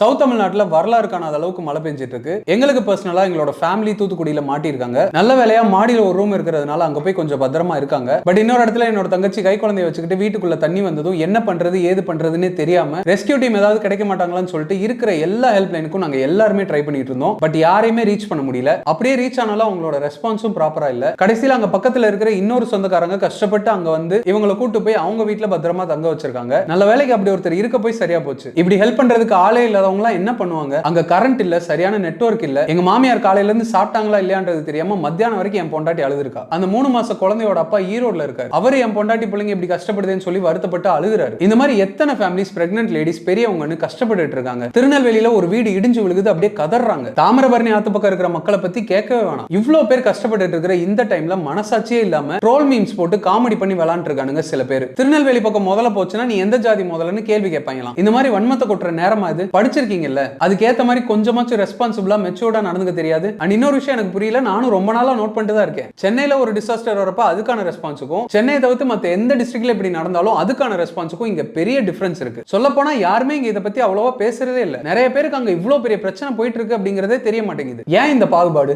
South தமிழ்நாட்டில் வரலாறு காணாத அளவுக்கு மழை பெஞ்சிட்டு இருக்கு எங்களுக்கு பர்சனலா எங்களோட ஃபேமிலி தூத்துக்குடியில மாட்டியிருக்காங்க. நல்ல வேலையா மாடியில் ஒரு ரூம் இருக்கிறதுனால அங்க போய் கொஞ்சம் பத்திரமா இருக்காங்க. பட் இன்னொரு இடத்துல என்னோட தங்கச்சி கை குழந்தைய வச்சுக்கிட்டு வீட்டுக்குள்ள தண்ணி வந்ததும் என்ன பண்றது ஏது பண்றதுன்னு தெரியாம ரெஸ்கியூ டீம் ஏதாவது கிடைக்க மாட்டாங்களான்னு சொல்லிட்டு இருக்கிற எல்லா ஹெல்ப் லைனுக்கும் நாங்க எல்லாருமே ட்ரை பண்ணிட்டு இருந்தோம். பட் யாரையுமே ரீச் பண்ண முடியல. அப்படியே ரீச் ஆனாலும் அவங்களோட ரெஸ்பான்ஸும் ப்ராப்பரா இல்ல. கடைசியில அங்க பக்கத்துல இருக்கிற இன்னொரு சொந்தக்காரங்க கஷ்டப்பட்டு அங்க வந்து இவங்களை கூட்டு போய் அவங்க வீட்டில் பத்திரமா தங்க வச்சிருக்காங்க. நல்ல வேலைக்கு அப்படி ஒருத்தர் இருக்க போய் சரியா போச்சு. இப்படி ஹெல்ப் பண்றதுக்கு ஆளே இல்லாத எல்லாம் என்ன பண்ணுவாங்க? அங்க கரண்ட் இல்ல சரியான நெட்ஒர்க் இல்ல. எங்க மாமியார் காலையில இருந்து சாப்பிட்டாங்களா இல்லையான்றது தெரியாம மத்தியானம் வரைக்கும் என் பொண்டாட்டி அழுதுருக்கா. அந்த மூணு மாச குழந்தையோட அப்பா ஈரோட்ல இருக்காரு. அவர் என் பொண்டாட்டி பிள்ளைங்க இப்படி கஷ்டப்படுதுன்னு சொல்லி வருத்தப்பட்டு அழுகுறாரு. இந்த மாதிரி எத்தனை ஃபேமிலிஸ் பிரெக்னென்ட் லேடிஸ் பெரியவங்கன்னு கஷ்டப்பட்டு இருக்காங்க. திருநெல்வேலியில ஒரு வீடு இடிஞ்சு விழுகுது அப்படியே கதறாங்க தாமிரபரணி ஆத்து பக்கம் இருக்கிற மக்களை பத்தி கேட்கவே வேணாம். இவ்வளவு பேர் கஷ்டப்பட்டு இருக்கிற இந்த டைம்ல மனசாட்சியே இல்லாம ட்ரோல் மீம்ஸ் போட்டு காமெடி பண்ணி விளாண்டுருக்கானுங்க சில பேர். திருநெல்வேலி பக்கம் முதல்ல போச்சுன்னா நீ எந்த ஜாதி முதல்லன்னு கேள்வி கேட்பாங்களாம். இந்த மாதிரி வன்மத்தை கொட்டுற நேரமா இது? படிச்ச படிச்சிருக்கீங்கல்ல அதுக்கேற்ற மாதிரி கொஞ்சமாச்சும் ரெஸ்பான்சிபிளா மெச்சூர்டா நடந்துக்க தெரியாது. அண்ட் இன்னொரு விஷயம் எனக்கு புரியல நானும் ரொம்ப நாளா நோட் பண்ணிட்டு தான் இருக்கேன். சென்னையில ஒரு டிசாஸ்டர் வரப்ப அதுக்கான ரெஸ்பான்ஸுக்கும் சென்னையை தவிர்த்து மத்த எந்த டிஸ்ட்ரிக்ட்ல இப்படி நடந்தாலும் அதுக்கான ரெஸ்பான்ஸுக்கும் இங்க பெரிய டிஃபரன்ஸ் இருக்கு. சொல்ல போனா யாருமே இங்க இதை பத்தி அவ்வளவா பேசுறதே இல்ல. நிறைய பேருக்கு அங்க இவ்வளவு பெரிய பிரச்சனை போயிட்டு இருக்கு அப்படிங்கறதே தெரிய மாட்டேங்குது. ஏன் இந்த பாகுபாடு?